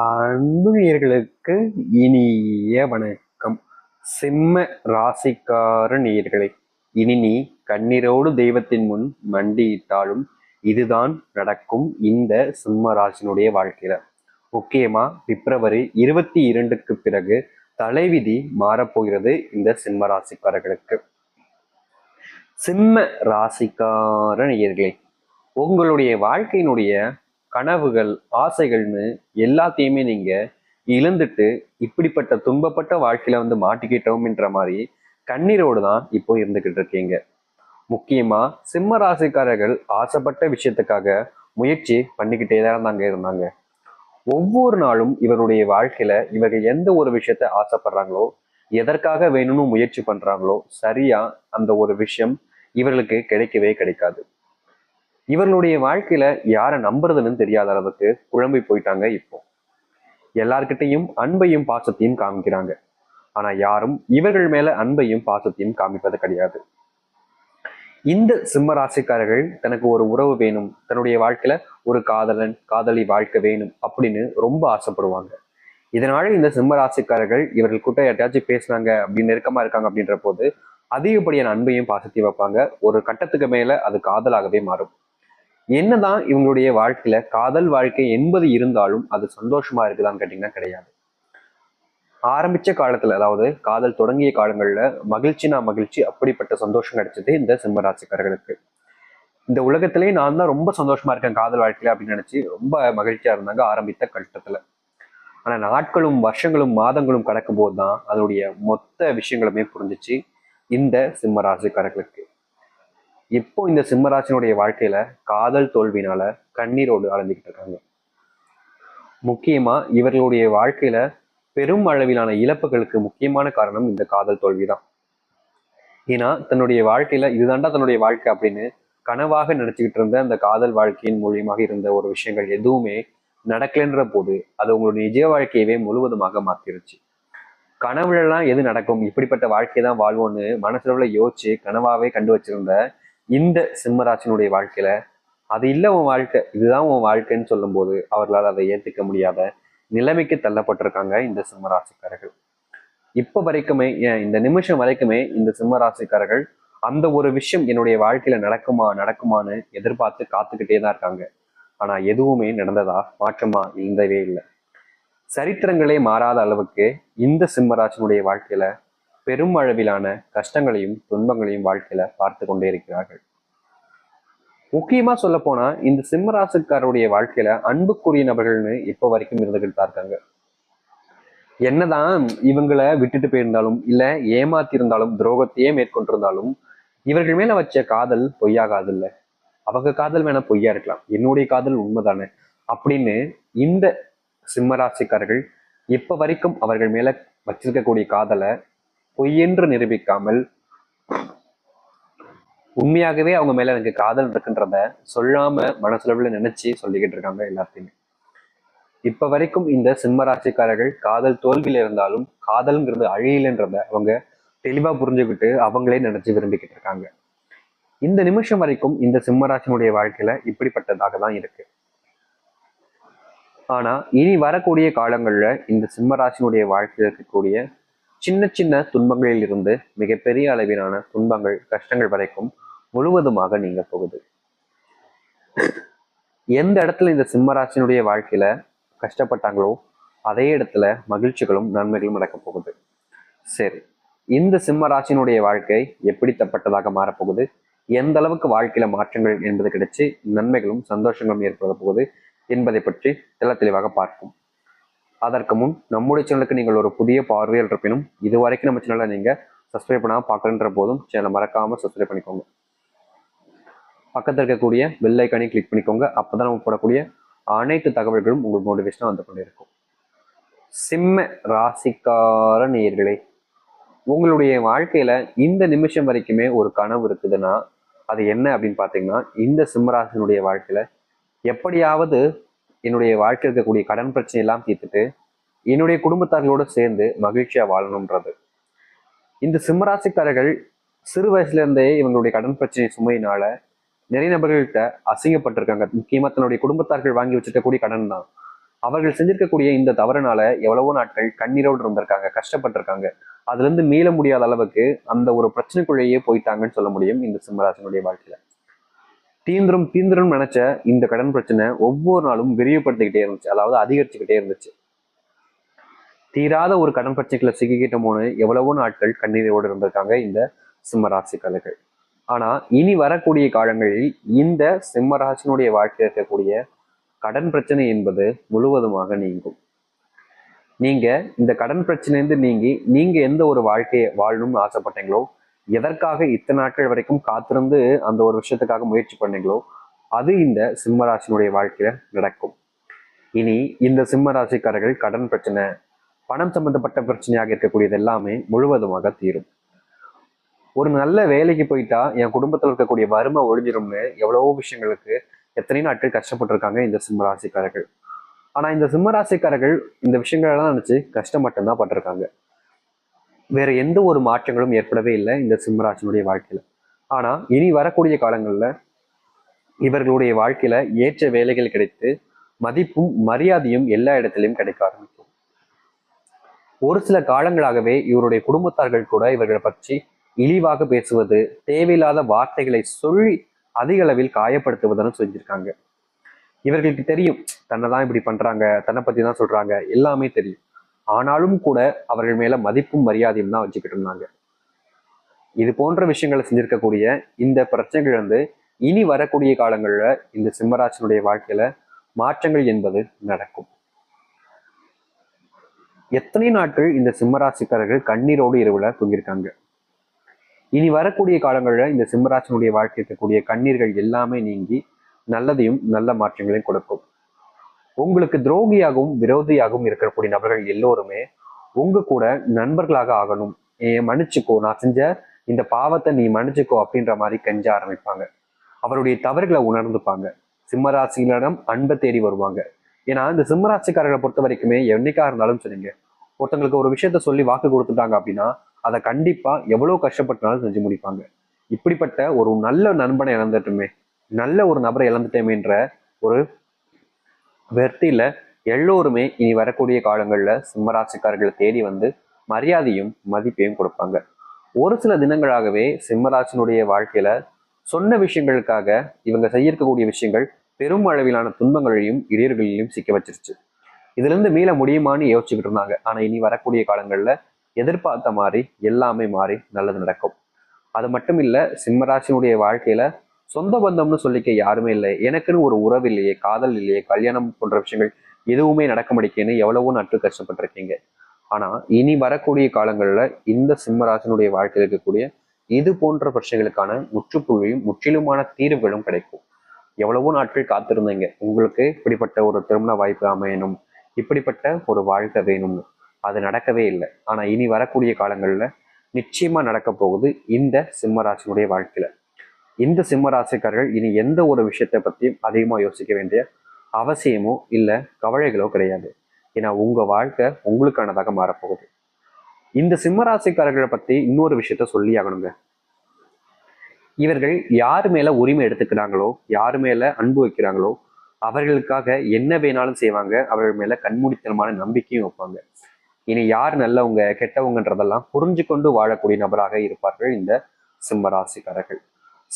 அன்புணியர்களுக்கு இனிய வணக்கம். சிம்ம ராசிக்கார நேர்களை இனி நீ கண்ணீரோடு தெய்வத்தின் முன் மண்டியிட்டாலும் இதுதான் நடக்கும் இந்த சிம்ம ராசினுடைய வாழ்க்கையில. முக்கியமா பிப்ரவரி இருபத்தி இரண்டுக்கு பிறகு தலைவிதி மாறப்போகிறது இந்த சிம்ம ராசிக்காரர்களுக்கு. சிம்ம ராசிக்கார நேர்களை உங்களுடைய வாழ்க்கையினுடைய கனவுகள் ஆசைகள்னு எல்லாத்தையுமே நீங்க இழந்துட்டு இப்படிப்பட்ட துன்பப்பட்ட வாழ்க்கையில வந்து மாட்டிக்கிட்டோம்ன்ற மாதிரி கண்ணீரோடு தான் இப்போ இருந்துகிட்டு இருக்கீங்க. முக்கியமா சிம்ம ராசிக்காரர்கள் ஆசைப்பட்ட விஷயத்துக்காக முயற்சி பண்ணிக்கிட்டே தான் இருந்தாங்க இருந்தாங்க. ஒவ்வொரு நாளும் இவருடைய வாழ்க்கையில இவர்கள் எந்த ஒரு விஷயத்த ஆசைப்படுறாங்களோ எதற்காக வேணும்னு முயற்சி பண்றாங்களோ சரியா அந்த ஒரு விஷயம் இவர்களுக்கு கிடைக்கவே கிடைக்காது. இவர்களுடைய வாழ்க்கையில யாரை நம்புறதுன்னு தெரியாத அளவுக்கு குழம்பி போயிட்டாங்க இப்போ. எல்லார்கிட்டையும் அன்பையும் பாசத்தையும் காமிக்கிறாங்க. ஆனா யாரும் இவர்கள் மேல அன்பையும் பாசத்தையும் காமிப்பது கிடையாது. இந்த சிம்ம ராசிக்காரர்கள் தனக்கு ஒரு உறவு வேணும் தன்னுடைய வாழ்க்கையில ஒரு காதலன் காதலி வாழ்க்கை வேணும் அப்படின்னு ரொம்ப ஆசைப்படுவாங்க. இதனால இந்த சிம்ம ராசிக்காரர்கள் இவர்கள் கூட்ட யார்ட்டாச்சும் பேசுனாங்க அப்படின்னு நெருக்கமா இருக்காங்க அப்படின்ற போது அதிகப்படியான அன்பையும் பாசத்தையும் வைப்பாங்க. ஒரு கட்டத்துக்கு மேல அது காதலாகவே மாறும். என்னதான் இவங்களுடைய வாழ்க்கையில காதல் வாழ்க்கை என்பது இருந்தாலும் அது சந்தோஷமா இருக்குதான்னு கேட்டீங்கன்னா கிடையாது. ஆரம்பிச்ச காலத்துல அதாவது காதல் தொடங்கிய காலங்கள்ல மகிழ்ச்சினா மகிழ்ச்சி அப்படிப்பட்ட சந்தோஷம் கிடைச்சது இந்த சிம்மராசிக்காரர்களுக்கு. இந்த உலகத்திலேயே நான் தான் ரொம்ப சந்தோஷமா இருக்கேன் காதல் வாழ்க்கையில அப்படின்னு நினைச்சு ரொம்ப மகிழ்ச்சியா இருந்தாங்க ஆரம்பித்த கட்டத்துல. ஆனா நாட்களும் வருஷங்களும் மாதங்களும் கடக்கும் போது தான் அதனுடைய மொத்த விஷயங்களுமே புரிஞ்சிச்சு இந்த சிம்ம ராசிக்காரர்களுக்கு இப்போ இந்த சிம்மராசினுடைய வாழ்க்கையில காதல் தோல்வினால கண்ணீரோடு அலைஞ்சிக்கிட்டு இருக்காங்க. முக்கியமா இவர்களுடைய வாழ்க்கையில பெரும் அளவிலான இழப்புகளுக்கு முக்கியமான காரணம் இந்த காதல் தோல்விதான். ஏன்னா தன்னுடைய வாழ்க்கையில இதுதாண்டா தன்னுடைய வாழ்க்கை அப்படின்னு கனவாக நினைச்சுக்கிட்டு இருந்த அந்த காதல் வாழ்க்கையின் மூலியமாக இருந்த ஒரு விஷயங்கள் எதுவுமே நடக்கலைன்ற போது அது உங்களுடைய நிஜ வாழ்க்கையவே முழுவதுமாக மாத்திருச்சு. கனவுலலாம் எது நடக்கும்? இப்படிப்பட்ட வாழ்க்கை தான் வாழ்வோன்னு மனசுல யோசிச்சு கனவாவே கண்டு வச்சிருந்த இந்த சிம்மராசினுடைய வாழ்க்கையில அது இல்லை உன் வாழ்க்கை இதுதான் உன் வாழ்க்கைன்னு சொல்லும்போது அவர்களால் அதை ஏற்றுக்க முடியாத நிலைமைக்கு தள்ளப்பட்டிருக்காங்க இந்த சிம்மராசிக்காரர்கள். இப்போ வரைக்குமே இந்த நிமிஷம் வரைக்குமே இந்த சிம்மராசிக்காரர்கள் அந்த ஒரு விஷயம் என்னுடைய வாழ்க்கையில நடக்குமா நடக்குமான்னு எதிர்பார்த்து காத்துக்கிட்டே தான் இருக்காங்க. ஆனா எதுவுமே நடந்ததா மாற்றமா இருந்தவே இல்லை. சரித்திரங்களே மாறாத அளவுக்கு இந்த சிம்மராசினுடைய வாழ்க்கையில பெரும் அளவிலான கஷ்டங்களையும் துன்பங்களையும் வாழ்க்கையில பார்த்து கொண்டே இருக்கிறார்கள். முக்கியமா சொல்ல போனா இந்த சிம்மராசுக்காரருடைய வாழ்க்கையில அன்புக்குரிய நபர்கள்னு இப்போ வரைக்கும் இருந்துகிட்டு தான் இருக்காங்க. என்னதான் இவங்களை விட்டுட்டு போயிருந்தாலும் இல்ல ஏமாத்திருந்தாலும் துரோகத்தையே மேற்கொண்டிருந்தாலும் இவர்கள் மேல வச்ச காதல் பொய்யாகாது இல்ல அவங்க காதல் வேணா பொய்யா இருக்கலாம். என்னுடைய காதல் உண்மைதானே? அப்படின்னு இந்த சிம்மராசிக்காரர்கள் இப்ப வரைக்கும் அவர்கள் மேல வச்சிருக்கக்கூடிய காதலை பொய்யென்று நிரூபிக்காமல் உண்மையாகவே அவங்க மேல எனக்கு காதல் இருக்குன்றத சொல்லாம மனசுலவுல நினைச்சு சொல்லிக்கிட்டு இருக்காங்க எல்லாத்தையுமே. இப்ப வரைக்கும் இந்த சிம்ம ராசிக்காரர்கள் காதல் தோல்வியில இருந்தாலும் காதல்ங்கிறது அழியலன்றத அவங்க தெளிவா புரிஞ்சுக்கிட்டு அவங்களே நினைச்சு விரும்பிக்கிட்டு இருக்காங்க. இந்த நிமிஷம் வரைக்கும் இந்த சிம்மராசினுடைய வாழ்க்கையில இப்படிப்பட்டதாக தான் இருக்கு. ஆனா இனி வரக்கூடிய காலங்கள்ல இந்த சிம்மராசினுடைய வாழ்க்கையில் இருக்கக்கூடிய சின்ன சின்ன துன்பங்களில் இருந்து மிகப்பெரிய அளவிலான துன்பங்கள் கஷ்டங்கள் வரைக்கும் முழுவதுமாக நீங்க போகுது. எந்த இடத்துல இந்த சிம்மராசினுடைய வாழ்க்கையில கஷ்டப்பட்டாங்களோ அதே இடத்துல மகிழ்ச்சிகளும் நன்மைகளும் நடக்க போகுது. சரி இந்த சிம்மராசினுடைய வாழ்க்கை வாழ்க்கை எப்படித்தப்பட்டதாக மாறப்போகுது? எந்த அளவுக்கு வாழ்க்கையில மாற்றங்கள் என்பது கிடைச்சு நன்மைகளும் சந்தோஷங்களும் ஏற்பட போகுது என்பதை பற்றி தெள்ள தெளிவாக பார்ப்போம். அதற்கு முன் நம்முடைய சேனலுக்கு நீங்கள் ஒரு புதிய பார்வையில் இருப்பினும் இது வரைக்கும் நம்ம சேனலை நீங்கள் சப்ஸ்கிரைப் பண்ணாமல் பார்க்கணுன்ற போதும் சேனலை மறக்காமல் சப்ஸ்கிரைப் பண்ணிக்கோங்க. பக்கத்தில் இருக்கக்கூடிய பெல் ஐக்கானை கிளிக் பண்ணிக்கோங்க. அப்பதான் நம்ம போடக்கூடிய அனைத்து தகவல்களும் உங்களுக்கு நோட்டிஃபிகேஷனாக வந்து கொண்டே இருக்கும் சிம்ம ராசிக்கார நேயர்களே உங்களுடைய வாழ்க்கையில் இந்த நிமிஷம் வரைக்குமே ஒரு கனவு இருக்குதுன்னா அது என்ன அப்படின்னு பார்த்தீங்கன்னா இந்த சிம்மராசினுடைய வாழ்க்கையில் எப்படியாவது என்னுடைய வாழ்க்கை இருக்கக்கூடிய கடன் பிரச்சனை எல்லாம் தீர்த்துட்டு என்னுடைய குடும்பத்தார்களோடு சேர்ந்து மகிழ்ச்சியாக வாழணுன்றது இந்த சிம்மராசிக்காரர்கள் சிறு வயசுலேருந்தே இவங்களுடைய கடன் பிரச்சனை சுமையினால நிறைய நபர்கள்ட்ட அசிங்கப்பட்டிருக்காங்க. முக்கியமாக தன்னுடைய குடும்பத்தார்கள் வாங்கி வச்சிருக்கக்கூடிய கடன் தான். அவர்கள் செஞ்சிருக்கக்கூடிய இந்த தவறுனால எவ்வளவோ நாட்கள் கண்ணீரோடு இருந்திருக்காங்க கஷ்டப்பட்டிருக்காங்க. அதுலேருந்து மீள முடியாத அளவுக்கு அந்த ஒரு பிரச்சனைக்குள்ளேயே போயிட்டாங்கன்னு சொல்ல முடியும் இந்த சிம்மராசனுடைய வாழ்க்கையில. தீந்திரம் தீந்திரம் நினைச்ச இந்த கடன் பிரச்சனை ஒவ்வொரு நாளும் விரிவுபடுத்திக்கிட்டே இருந்துச்சு. அதாவது அதிகரிச்சுக்கிட்டே இருந்துச்சு. தீராத ஒரு கடன் பிரச்சனைகளை சிக்கிக்கிட்டோமோன்னு எவ்வளவோ நாட்கள் கண்ணீரோடு இருந்திருக்காங்க இந்த சிம்மராசிக்காரர்கள். ஆனா இனி வரக்கூடிய காலங்களில் இந்த சிம்மராசினுடைய வாழ்க்கையில் இருக்கக்கூடிய கடன் பிரச்சனை என்பது முழுவதுமாக நீங்கும். நீங்க இந்த கடன் பிரச்சனையிலிருந்து நீங்கி நீங்க எந்த ஒரு வாழ்க்கையை வாழணும்னு ஆசைப்பட்டீங்களோ எதற்காக இத்தனை நாட்கள் வரைக்கும் காத்திருந்து அந்த ஒரு விஷயத்துக்காக முயற்சி பண்ணீங்களோ அது இந்த சிம்மராசினுடைய வாழ்க்கையில நடக்கும். இனி இந்த சிம்மராசிக்காரர்கள் கடன் பிரச்சனை பணம் சம்பந்தப்பட்ட பிரச்சனையாக இருக்கக்கூடியது எல்லாமே முழுவதுமாக தீரும். ஒரு நல்ல வேலைக்கு போயிட்டா என் குடும்பத்தில் இருக்கக்கூடிய வறுமை ஒழிஞ்சிரும்னு எவ்வளவோ விஷயங்களுக்கு எத்தனை நாட்கள் கஷ்டப்பட்டிருக்காங்க இந்த சிம்மராசிக்காரர்கள். ஆனா இந்த சிம்மராசிக்காரர்கள் இந்த விஷயங்களெல்லாம் நினைச்சு கஷ்டம் மட்டும்தான் பட்டிருக்காங்க. வேற எந்த ஒரு மாற்றங்களும் ஏற்படவே இல்லை இந்த சிம்மராசனுடைய வாழ்க்கையில. ஆனா இனி வரக்கூடிய காலங்கள்ல இவர்களுடைய வாழ்க்கையில ஏற்ற வேலைகள் கிடைத்து மதிப்பும் மரியாதையும் எல்லா இடத்திலையும் கிடைக்க ஆரம்பிக்கும். ஒரு சில காலங்களாகவே இவருடைய குடும்பத்தார்கள் கூட இவர்களை பற்றி இழிவாக பேசுவது தேவையில்லாத வார்த்தைகளை சொல்லி அதிக அளவில் காயப்படுத்துவதுன்னு செஞ்சிருக்காங்க. இவர்களுக்கு தெரியும் தன்னை தான் இப்படி பண்றாங்க தன்னை பத்தி தான் சொல்றாங்க எல்லாமே தெரியும். ஆனாலும் கூட அவர்கள் மேல மதிப்பும் மரியாதையும் தான் வச்சுக்கிட்டு இருந்தாங்க. இது போன்ற விஷயங்களை செஞ்சிருக்கக்கூடிய இந்த பிரச்சனைகள் வந்து இனி வரக்கூடிய காலங்களில் இந்த சிம்மராசனுடைய வாழ்க்கையில மாற்றங்கள் என்பது நடக்கும். எத்தனை நாட்கள் இந்த சிம்மராசிக்காரர்கள் கண்ணீரோடு இரவுல தூங்கியிருக்காங்க? இனி வரக்கூடிய காலங்களில் இந்த சிம்மராசனுடைய வாழ்க்கை இருக்கக்கூடிய கண்ணீர்கள் எல்லாமே நீங்கி நல்லதையும் நல்ல மாற்றங்களையும் கொடுக்கும். உங்களுக்கு துரோகியாகவும் விரோதியாகவும் இருக்கக்கூடிய நபர்கள் எல்லோருமே உங்க கூட நண்பர்களாக ஆகணும். என் மன்னிச்சுக்கோ. நான் செஞ்ச இந்த பாவத்தை நீ மன்னிச்சுக்கோ அப்படின்ற மாதிரி கெஞ்ச ஆரம்பிப்பாங்க. அவருடைய தவறுகளை உணர்ந்துப்பாங்க. சிம்மராசிகளிடம் அன்பை தேடி வருவாங்க. ஏன்னா இந்த சிம்மராசிக்காரர்களை பொறுத்த வரைக்குமே என்னைக்கா இருந்தாலும் சரிங்க. ஒருத்தங்களுக்கு ஒரு விஷயத்த சொல்லி வாக்கு கொடுத்துட்டாங்க அப்படின்னா அதை கண்டிப்பா எவ்வளவு கஷ்டப்பட்டாலும் செஞ்சு முடிப்பாங்க. இப்படிப்பட்ட ஒரு நல்ல நண்பனை இழந்துட்டுமே நல்ல ஒரு நபரை இழந்துட்டேமேன்ற ஒரு வெற்றியில எல்லோருமே இனி வரக்கூடிய காலங்கள்ல சிம்மராசிக்காரர்களை தேடி வந்து மரியாதையும் மதிப்பையும் கொடுப்பாங்க. ஒரு சில தினங்களாகவே சிம்மராசினுடைய வாழ்க்கையில சொன்ன விஷயங்களுக்காக இவங்க செய்யக்கூடிய விஷயங்கள் பெரும் அளவிலான துன்பங்களையும் இடையர்களையும் சிக்க வச்சிருச்சு. இதுல இருந்து மீள முடியுமான்னு யோசிச்சுக்கிட்டு இருந்தாங்க. ஆனா இனி வரக்கூடிய காலங்கள்ல எதிர்பார்த்த மாதிரி எல்லாமே மாறி நல்லது நடக்கும். அது மட்டும் இல்ல சிம்மராசினுடைய வாழ்க்கையில சொந்த பந்தம்னு சொல்லிக்க யாருமே இல்லை. எனக்குன்னு ஒரு உறவு இல்லையே காதல் இல்லையே கல்யாணம் போன்ற விஷயங்கள் எதுவுமே நடக்க முடிக்கேன்னு எவ்வளவோ நட்டு கஷ்டப்பட்டிருக்கீங்க. ஆனா இனி வரக்கூடிய காலங்கள்ல இந்த சிம்மராசனுடைய வாழ்க்கையில் இருக்கக்கூடிய இது போன்ற பிரச்சனைகளுக்கான முற்றுப்புள்ளியும் முற்றிலுமான தீர்வுகளும் கிடைக்கும். எவ்வளவோ நாட்கள் காத்திருந்தீங்க. உங்களுக்கு இப்படிப்பட்ட ஒரு திருமண வாய்ப்பு அமையணும். இப்படிப்பட்ட ஒரு வாழ்க்கை வேணும்னு அது நடக்கவே இல்லை. ஆனா இனி வரக்கூடிய காலங்கள்ல நிச்சயமா நடக்க போகுது இந்த சிம்மராசினுடைய வாழ்க்கையில. இந்த சிம்ம ராசிக்காரர்கள் இனி எந்த ஒரு விஷயத்தை பற்றியும் அதிகமாக யோசிக்க வேண்டிய அவசியமோ இல்லை கவலைகளோ கிடையாது. ஏன்னா உங்கள் வாழ்க்கை உங்களுக்கானதாக மாறப்போகுது. இந்த சிம்மராசிக்காரர்களை பற்றி இன்னொரு விஷயத்த சொல்லி ஆகணுங்க. இவர்கள் யார் மேலே உரிமை எடுத்துக்கிறாங்களோ யார் மேலே அன்பு வைக்கிறாங்களோ அவர்களுக்காக என்ன வேணாலும் செய்வாங்க அவர்கள் மேலே கண்மூடித்தனமான நம்பிக்கையும் வைப்பாங்க. இனி யார் நல்லவங்க கெட்டவங்கன்றதெல்லாம் புரிஞ்சு கொண்டு வாழக்கூடிய நபராக இருப்பார்கள் இந்த சிம்மராசிக்காரர்கள்.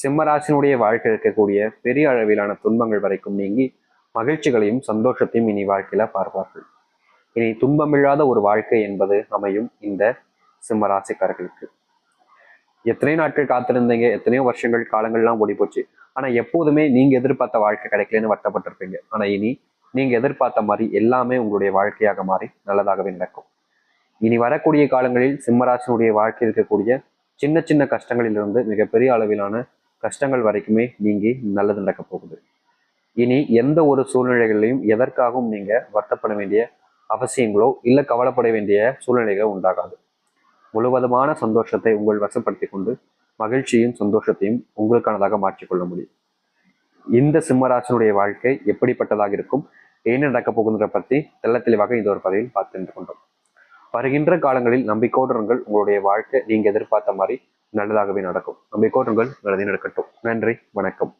சிம்மராசினுடைய வாழ்க்கை இருக்கக்கூடிய பெரிய அளவிலான துன்பங்கள் வரைக்கும் நீங்கி மகிழ்ச்சிகளையும் சந்தோஷத்தையும் இனி வாழ்க்கையில பார்ப்பார்கள். இனி துன்பமில்லாத ஒரு வாழ்க்கை என்பது அமையும் இந்த சிம்மராசிக்காரர்களுக்கு. எத்தனை நாட்கள் காத்திருந்தீங்க எத்தனையோ வருஷங்கள் காலங்கள்லாம் ஓடி போச்சு ஆனா எப்போதுமே நீங்க எதிர்பார்த்த வாழ்க்கை கிடைக்கலன்னு வருத்தப்பட்டிருப்பீங்க. ஆனா இனி நீங்க எதிர்பார்த்த மாதிரி எல்லாமே உங்களுடைய வாழ்க்கையாக மாறி நல்லதாகவே நடக்கும். இனி வரக்கூடிய காலங்களில் சிம்மராசினுடைய வாழ்க்கை இருக்கக்கூடிய சின்ன சின்ன கஷ்டங்களிலிருந்து மிகப்பெரிய அளவிலான கஷ்டங்கள் வரைக்குமே நீங்கி நல்லது நடக்க போகுது. இனி எந்த ஒரு சூழ்நிலைகளையும் எதற்காகவும் நீங்க வருத்தப்பட வேண்டிய அவசியங்களோ இல்லை கவலைப்பட வேண்டிய சூழ்நிலைகளோ உண்டாகாது. முழுவதுமான சந்தோஷத்தை உங்கள் வசப்படுத்தி கொண்டு மகிழ்ச்சியும் சந்தோஷத்தையும் உங்களுக்கானதாக மாற்றிக்கொள்ள முடியும். இந்த சிம்மராசனுடைய வாழ்க்கை எப்படிப்பட்டதாக இருக்கும் என்ன நடக்கப் போகுதுன்ற பற்றி தெல்ல தெளிவாக இந்த ஒரு பதவியில் பார்த்து கொண்டோம். வருகின்ற காலங்களில் நம்பிக்கோடு உங்களுடைய வாழ்க்கை நீங்கள் எதிர்பார்த்த மாதிரி நல்லதாகவே நடக்கும். நம்பிக்கோட்டுங்கள் நல்லதே நடக்கட்டும். நன்றி வணக்கம்.